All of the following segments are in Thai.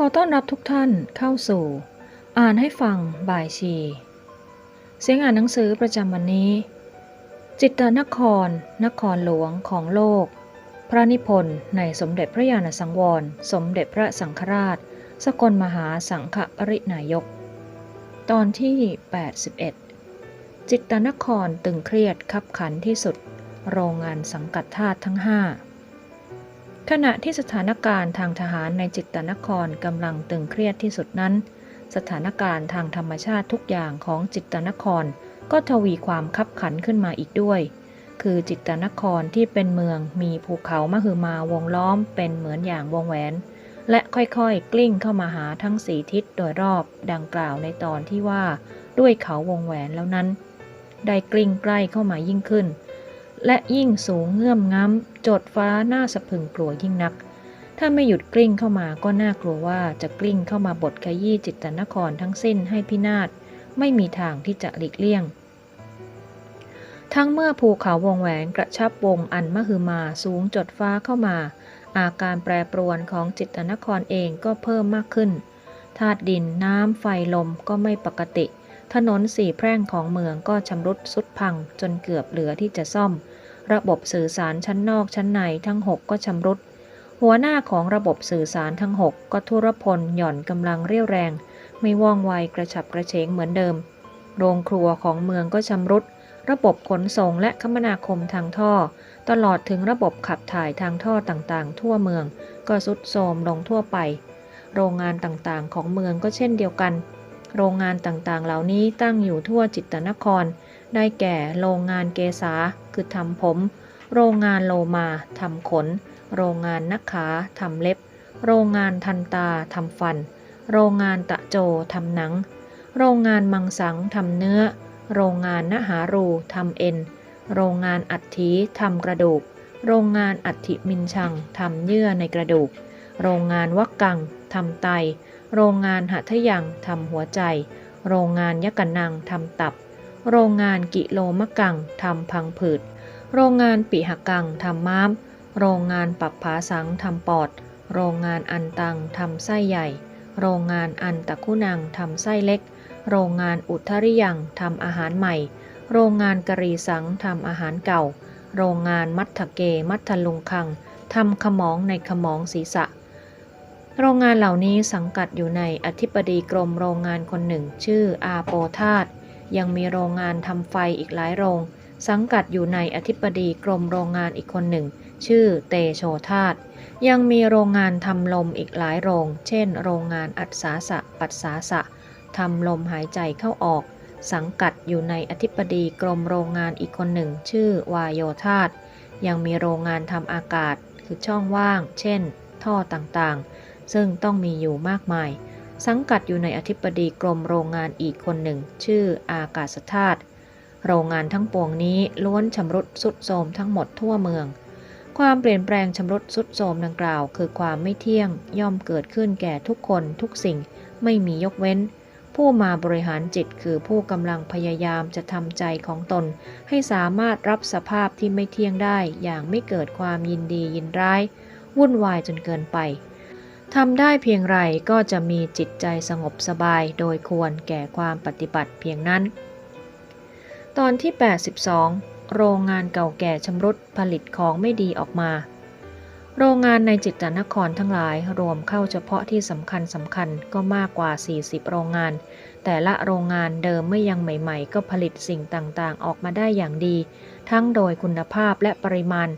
ขอต้อนรับทุกท่านเข้าสู่ อ่านให้ฟังบ่ายชีเสียงอ่านหนังสือประจำวันนี้ จิตตนคร นครหลวงของโลก พระนิพนธ์ในสมเด็จพระญาณสังวร สมเด็จพระสังฆราช สกลมหาสังฆปรินายก ตอนที่ 81 จิตตนครตึงเครียดขับขันที่สุด โรงงานสังกัดธาตุทั้งห้า ขณะที่สถานการณ์ทางทหารในจิตตนครกำลังตึงเครียดที่สุดนั้น สถานการณ์ทางธรรมชาติทุกอย่างของจิตตนครก็ทวีความคับขันขึ้นมาอีกด้วย คือจิตตนครที่เป็นเมืองมีภูเขามหึมาวงล้อมเป็นเหมือนอย่างวงแหวน และค่อยๆ กลิ้งเข้ามาหาทั้งสีทิศโดยรอบดังกล่าวในตอนที่ว่าด้วยเขาวงแหวนแล้วนั้น ได้กลิ้งใกล้เข้ามายิ่งขึ้น และยิ่งสูงเงื่อมง้ำ โจดฟ้าหน้าสะพึงกลัวยิ่งนัก ถ้าไม่หยุดกลิ้งเข้ามาก็น่ากลัวว่าจะกลิ้งเข้ามาบดขยี้จิตตนครทั้งสิ้นให้พินาศไม่มีทางที่จะหลีกเลี่ยง ทั้งเมื่อภูเขาวงแหวนกระชับวงอันมหึมาสูงจดฟ้าเข้ามา อาการแปรปรวนของจิตตนครเองก็เพิ่มมากขึ้นธาตุดินน้ำไฟลมก็ไม่ปกติ ถนนสี่แพร่งของเมืองก็ชำรุดสุดพังจนเกือบเหลือที่จะซ่อม ระบบสื่อสารชั้นนอกชั้นในทั้ง 6 ก็ชำรุด หัวหน้าของระบบสื่อสารทั้ง 6 ก็ทุรพลหย่อนกำลังเรี่ยวแรง ไม่ว่องไวกระฉับกระเฉงเหมือนเดิม โรงครัวของเมืองก็ชำรุด ระบบขนส่งและคมนาคมทางท่อ ตลอดถึงระบบขับถ่ายทางท่อต่างๆ ทั่วเมือง ก็สุดโทรมลงทั่วไป โรงงานต่างๆ ของเมืองก็เช่นเดียวกัน โรงงานต่างๆ เหล่านี้ตั้งอยู่ทั่วจิตนคร ได้แก่โรงงานเกษาคือทำผม โรงงานโลมาทำขน โรงงานนักขาทำเล็บ โรงงานทันตาทำฟัน โรงงานตะโจทำหนัง โรงงานมังสังทำเนื้อ โรงงานนหารูทำเอ็น โรงงานอัฐิทำกระดูก โรงงานอัฐิมินชังทำเยื่อในกระดูก โรงงานวักกัง ทำไต โรงงานหัทยังทำหัวใจ โรงงานยะกันนังทำตับ โรงงานกิโลมะกังทำพังผืด โรงงานปิหกังทำม้าม โรงงานปับผาสังทำปอด โรงงานอันตังทำไส้ใหญ่ โรงงานอันตะคุนังทำไส้เล็ก โรงงานอุทธริยังทำอาหารใหม่ โรงงานกะรีสังทำอาหารเก่า โรงงานมัทธเกมัทธลุงคังทำขมองในขมองศีรษะ โรงงานเหล่านี้สังกัดอยู่ในอธิบดีกรมโรงงานคนหนึ่ง ชื่ออาโปธาตยังมีโรงงานทำไฟอีกหลายโรง สังกัดอยู่ในอธิบดีกรมโรงงานอีกคนหนึ่ง ชื่อเตโชธาตยังมีโรงงานทำลมอีกหลายโรง เช่น โรงงานอัศสาสะ ปัสสาสะทำลมหายใจเข้าออก สังกัดอยู่ในอธิบดีกรมโรงงานอีกคนหนึ่ง ชื่อวายโยธาตยังมีโรงงานทำอากาศคือช่องว่าง เช่น ท่อต่างๆ ซึ่งต้องมีอยู่มากมาย สังกัดอยู่ในอธิบดีกรมโรงงานอีกคนหนึ่ง ชื่ออากาศธาตุโรงงานทั้งปวงนี้ล้วนชำรุดสุดโทรมทั้งหมดทั่วเมือง ความเปลี่ยนแปลงชำรุดสุดโทรมดังกล่าว คือความไม่เที่ยงย่อมเกิดขึ้นแก่ทุกคนทุกสิ่งไม่มียกเว้น ผู้มาบริหารจิตคือผู้กำลังพยายามจะทำใจของตน ให้สามารถรับสภาพที่ไม่เที่ยงได้อย่างไม่เกิดความยินดียินร้าย วุ่นวายจนเกินไป ทำได้เพียงไรก็จะมีจิตใจสงบสบายโดยควรแก่ความปฏิบัติเพียงนั้น ตอนที่ 82 โรงงานเก่าแก่ชำรุดผลิตของไม่ดีออกมา โรงงานในจิตตนครทั้งหลายรวมเข้าเฉพาะที่สำคัญสำคัญก็มากกว่า 40 โรงงาน แต่ละโรงงานเดิมเมื่อยังใหม่ ๆ ก็ผลิตสิ่งต่างๆ ออกมาได้อย่างดี ทั้งโดยคุณภาพและปริมาณ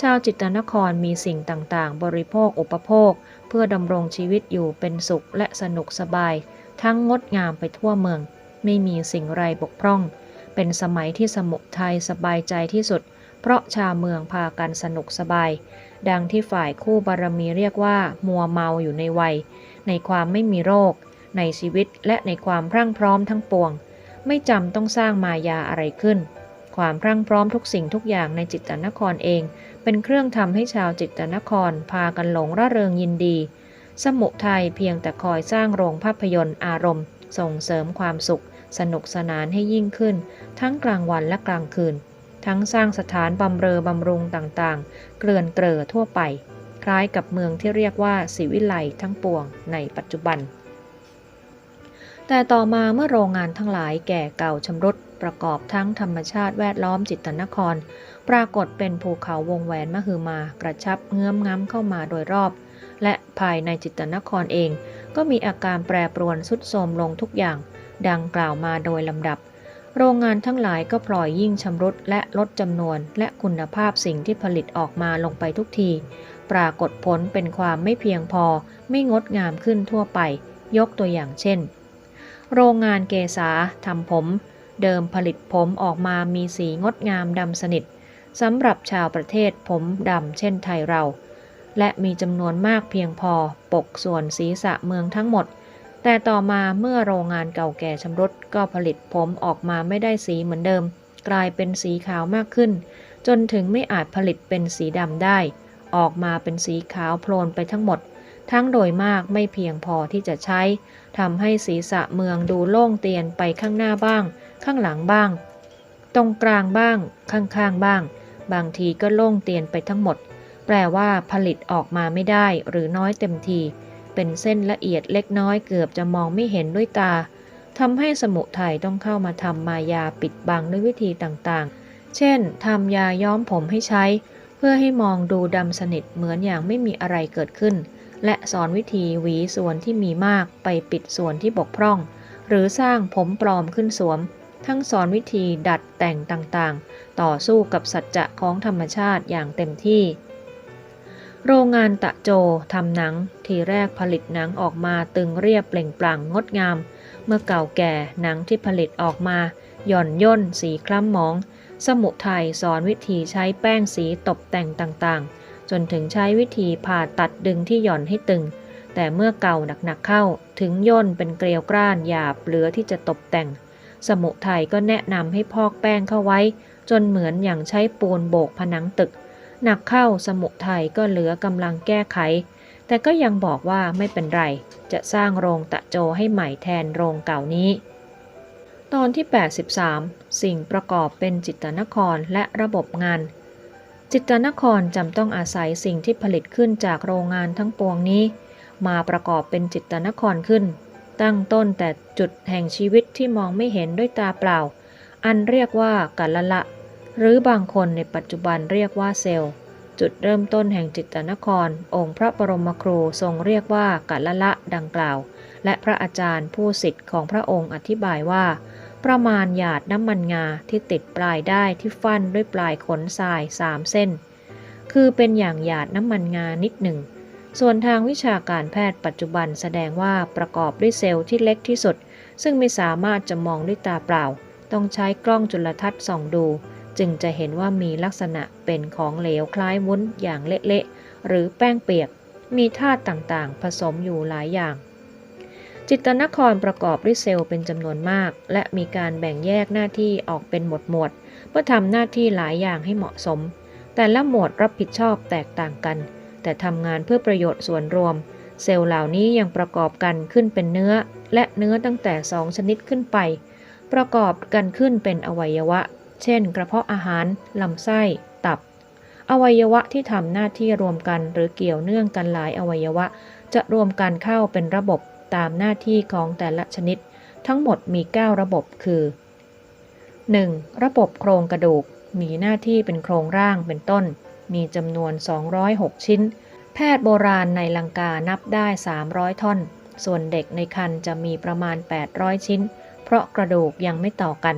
ชาวจิตตนครมีสิ่งต่างๆ บริโภคอุปโภค เพื่อดำรงชีวิตอยู่เป็นสุขและสนุกสบาย ทั้งงดงามไปทั่วเมือง ไม่มีสิ่งไรบกพร่อง เป็นสมัยที่สมุทัยสบายใจที่สุด เพราะชาวเมืองพากันสนุกสบาย ดังที่ฝ่ายคู่บารมีเรียกว่า มัวเมาอยู่ในวัย ในความไม่มีโรค ในชีวิตและในความพรั่งพร้อมทั้งปวง ไม่จำต้องสร้างมายาอะไรขึ้น ความพรั่งพร้อมทุกสิ่งทุกอย่างในจิตตนครเอง เป็นเครื่องทำให้ชาวจิตตนครพากันหลงร่าเริงยินดี สมุทัยเพียงแต่คอยสร้างโรงภาพยนตร์อารมณ์ ส่งเสริมความสุข สนุกสนานให้ยิ่งขึ้น ทั้งกลางวันและกลางคืน ทั้งสร้างสถานบำเรอบำรุงต่างๆ เกลื่อนเกลอทั่วไป คล้ายกับเมืองที่เรียกว่าศิวิไลทั้งปวงในปัจจุบันแต่ต่อมาเมื่อโรงงานทั้งหลายแก่เก่าชำรุด ประกอบทั้งธรรมชาติแวดล้อมจิตตนคร ปรากฏเป็นภูเขาวงแหวนมหึมากระชับเงื้อมง้ำเข้ามาโดยรอบ และภายในจิตตนครเอง ก็มีอาการแปรปรวนสุดโทรมลงทุกอย่าง ดังกล่าวมาโดยลำดับ โรงงานทั้งหลายก็ปล่อยยิ่งชำรุดและลดจำนวน และคุณภาพสิ่งที่ผลิตออกมาลงไปทุกที ปรากฏผลเป็นความไม่เพียงพอไม่งดงามขึ้นทั่วไป ยกตัวอย่างเช่นโรงงานเกษาทำผม เดิมผลิตผมออกมามีสีงดงามดำสนิทสำหรับชาวประเทศผมดำเช่นไทยเรา และมีจำนวนมากเพียงพอปกส่วนศีรษะเมืองทั้งหมด แต่ต่อมาเมื่อโรงงานเก่าแก่ชำรุดก็ผลิตผมออกมาไม่ได้สีเหมือนเดิม กลายเป็นสีขาวมากขึ้น จนถึงไม่อาจผลิตเป็นสีดำได้ ออกมาเป็นสีขาวโพลนไปทั้งหมด ทั้งโดยมากไม่เพียงพอที่จะใช้ทำให้ศีรษะเมืองดูโล่งเตียนไปข้างหน้าบ้าง ข้างหลังบ้าง ตรงกลางบ้าง ข้างๆบ้าง บางทีก็โล่งเตียนไปทั้งหมด แปลว่าผลิตออกมาไม่ได้หรือน้อยเต็มที เป็นเส้นละเอียดเล็กน้อยเกือบจะมองไม่เห็นด้วยตาทำให้สมุทัยต้องเข้ามาทำมายาปิดบังด้วยวิธีต่างๆ เช่นทำยาย้อมผมให้ใช้ เพื่อให้มองดูดำสนิทเหมือนอย่างไม่มีอะไรเกิดขึ้น และสอนวิธีหวีส่วนที่มีมากไปปิดส่วนที่บกพร่อง หรือสร้างผมปลอมขึ้นสวม ทั้งสอนวิธีดัดแต่งต่างๆ ต่อสู้กับสัจจะของธรรมชาติอย่างเต็มที่ โรงงานตะโจทำหนัง ทีแรกผลิตหนังออกมาตึงเรียบเปล่งปลั่งงดงาม เมื่อเก่าแก่หนังที่ผลิตออกมา หย่อนย่นสีคล้ำหมอง สมุทัยสอนวิธีใช้แป้งสีตกแต่งต่างๆ จนถึงใช้วิธีผ่าตัดดึงที่หย่อนให้ตึงแต่เมื่อเก่าหนักๆเข้า ถึงย่นเป็นเกลียวกร้านหยาบเหลือที่จะตกแต่ง สมุทัยก็แนะนำให้พอกแป้งเข้าไว้ จนเหมือนอย่างใช้ปูนโบกผนังตึก หนักเข้าสมุทัยก็เหลือกำลังแก้ไข แต่ก็ยังบอกว่าไม่เป็นไร จะสร้างโรงตะโจให้ใหม่แทนโรงเก่านี้ ตอนที่ 83 สิ่งประกอบเป็นจิตนครและระบบงาน จิตนครจำต้องอาศัยสิ่งที่ผลิตขึ้นจากโรงงานทั้งปวงนี้ มาประกอบเป็นจิตนครขึ้น ตั้งต้นแต่จุดแห่งชีวิตที่มองไม่เห็นด้วยตาเปล่า อันเรียกว่ากัลละ หรือบางคนในปัจจุบันเรียกว่าเซลล์ จุดเริ่มต้นแห่งจิตรนคร องค์พระบรมครูทรงเรียกว่ากัลละละดังกล่าว และพระอาจารย์ผู้สิทธิ์ของพระองค์อธิบายว่า ประมาณหยาดน้ำมันงาที่ติดปลายได้ที่ฟันด้วยปลายขนทรายสามเส้น คือเป็นอย่างหยาดน้ำมันงานิดหนึ่ง ส่วนทางวิชาการแพทย์ปัจจุบันแสดงว่าประกอบด้วยเซลล์ที่เล็กที่สุด ซึ่งไม่สามารถจะมองด้วยตาเปล่า ต้องใช้กล้องจุลทรรศน์ส่องดู จึงจะเห็นว่ามีลักษณะเป็นของเหลวคล้ายวุ้นอย่างเละๆหรือแป้งเปียก มีธาตุต่างๆ ผสมอยู่หลายอย่าง จิตนครประกอบด้วยเซลล์เป็นจำนวนมาก และมีการแบ่งแยกหน้าที่ออกเป็นหมวดหมวดๆเพื่อทำหน้าที่หลายอย่างให้เหมาะสม แต่ละหมวดรับผิดชอบแตกต่างกัน แต่ทำงานเพื่อประโยชน์ส่วนรวม เซลล์เหล่านี้ยังประกอบกันขึ้นเป็นเนื้อ และเนื้อตั้งแต่ 2 ชนิดขึ้นไป ประกอบกันขึ้นเป็นอวัยวะ เช่น กระเพาะอาหาร ลำไส้ ตับ อวัยวะที่ทำหน้าที่รวมกันหรือเกี่ยวเนื่องกันหลายอวัยวะ จะรวมกันเข้าเป็นระบบตามหน้าที่ของแต่ละชนิด ทั้งหมดมี 9 ระบบคือ 1. ระบบโครงกระดูก มีหน้าที่เป็นโครงร่างเป็นต้น มีจำนวน 206 ชิ้น แพทย์โบราณในลังกานับได้ 300 ท่อน ส่วนเด็กในครรภ์จะมีประมาณ 800 ชิ้น เพราะกระดูกยังไม่ต่อกัน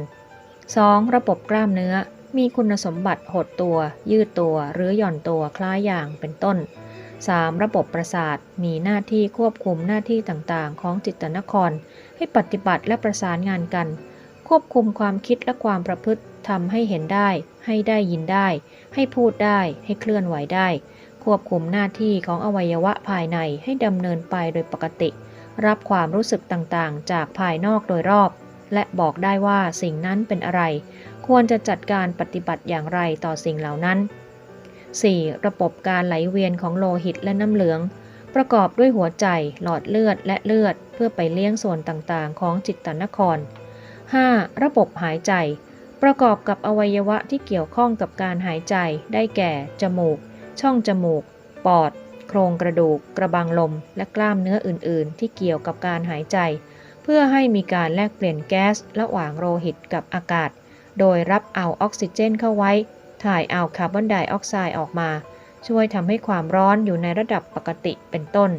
2. ระบบกล้ามเนื้อมีคุณสมบัติหดตัว ยืดตัวหรือหย่อนตัวคล้ายอย่างเป็นต้น 3. ระบบประสาทมีหน้าที่ควบคุมหน้าที่ต่างๆ ของจิตตนคร ให้ปฏิบัติและประสานงานกัน ควบคุมความคิดและความประพฤติทำให้เห็นได้ ให้ได้ยินได้ ให้พูดได้ ให้เคลื่อนไหวได้ ควบคุมหน้าที่ของอวัยวะภายในให้ดำเนินไปโดยปกติ รับความรู้สึกต่างๆ จากภายนอกโดยรอบ และบอกได้ว่าสิ่งนั้นเป็นอะไร ควรจะจัดการปฏิบัติอย่างไรต่อสิ่งเหล่านั้น 4. ระบบการไหลเวียนของโลหิตและน้ำเหลือง ประกอบด้วยหัวใจ หลอดเลือดและเลือด เพื่อไปเลี้ยงส่วนต่างๆ ของจิตตนคร 5. ระบบหายใจ ประกอบกับอวัยวะที่เกี่ยวข้องกับการหายใจ ได้แก่ จมูก ช่องจมูก ปอด โครงกระดูก กระบังลม และกล้ามเนื้ออื่น ๆ ที่เกี่ยวกับการหายใจ เพื่อให้มีการแลกเปลี่ยนแก๊สระหว่างโลหิตกับอากาศ โดยรับเอาออกซิเจนเข้าไว้ ถ่ายเอาคาร์บอนไดออกไซด์ออกมา ช่วยทำให้ความร้อนอยู่ในระดับปกติเป็นต้น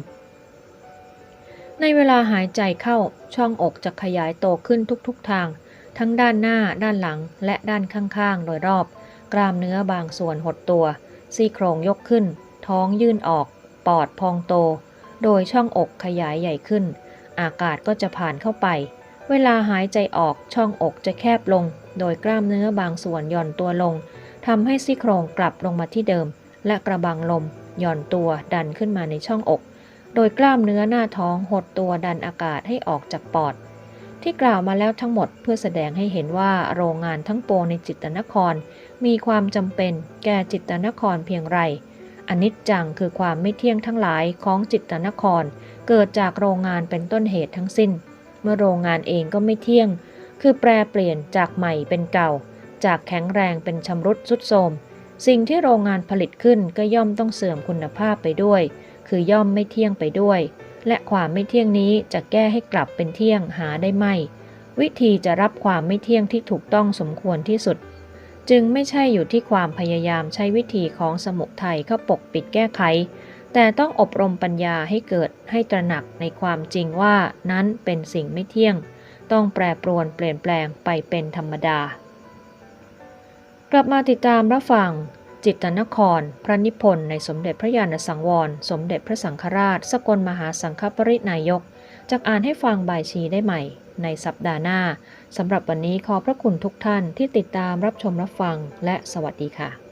ในเวลาหายใจเข้าช่องอกจะขยายโตขึ้นทุกๆทาง ทั้งด้านหน้า ด้านหลัง และด้านข้างๆ โดยรอบ กล้ามเนื้อบางส่วนหดตัว ซี่โครงยกขึ้น ท้องยื่นออก ปอดพองโต โดยช่องอกขยายใหญ่ขึ้น อากาศก็จะผ่านเข้าไป เวลาหายใจออกช่องอกจะแคบลง โดยกล้ามเนื้อบางส่วนหย่อนตัวลงทำให้ซี่โครงกลับลงมาที่เดิม และกระบังลมหย่อนตัวดันขึ้นมาในช่องอก โดยกล้ามเนื้อหน้าท้องหดตัวดันอากาศให้ออกจากปอด ที่กล่าวมาแล้วทั้งหมดเพื่อแสดงให้เห็นว่าโรงงานทั้งปวงในจิตนคร มีความจำเป็นแก่จิตนครเพียงไรอนิจจังคือความไม่เที่ยงทั้งหลายของจิตตนคร เกิดจากโรงงานเป็นต้นเหตุทั้งสิ้น เมื่อโรงงานเองก็ไม่เที่ยง คือแปรเปลี่ยนจากใหม่เป็นเก่า จากแข็งแรงเป็นชำรุดสุดโทรมสิ่งที่โรงงานผลิตขึ้นก็ย่อมต้องเสื่อมคุณภาพไปด้วย คือย่อมไม่เที่ยงไปด้วย และความไม่เที่ยงนี้จะแก้ให้กลับเป็นเที่ยงหาได้ไม่ วิธีจะรับความไม่เที่ยงที่ถูกต้องสมควรที่สุด จึงไม่ใช่อยู่ที่ความพยายามใช้วิธีของสมุทัยเข้าปกปิดแก้ไข แต่ต้องอบรมปัญญาให้เกิดให้ตระหนักในความจริงว่านั้นเป็นสิ่งไม่เที่ยง ต้องแปรปรวนเปลี่ยนแปลงไปเป็นธรรมดา กลับมาติดตามรับฟัง จิตตนคร พระนิพนธ์ในสมเด็จพระญาณสังวร สมเด็จพระสังฆราช สกลมหาสังฆปรินายกจากอ่านให้ฟังบ่ายชีได้ใหม่ ในสัปดาห์หน้าสำหรับวันนี้ขอพระคุณทุกท่านที่ติดตามรับชมรับฟังและสวัสดีค่ะ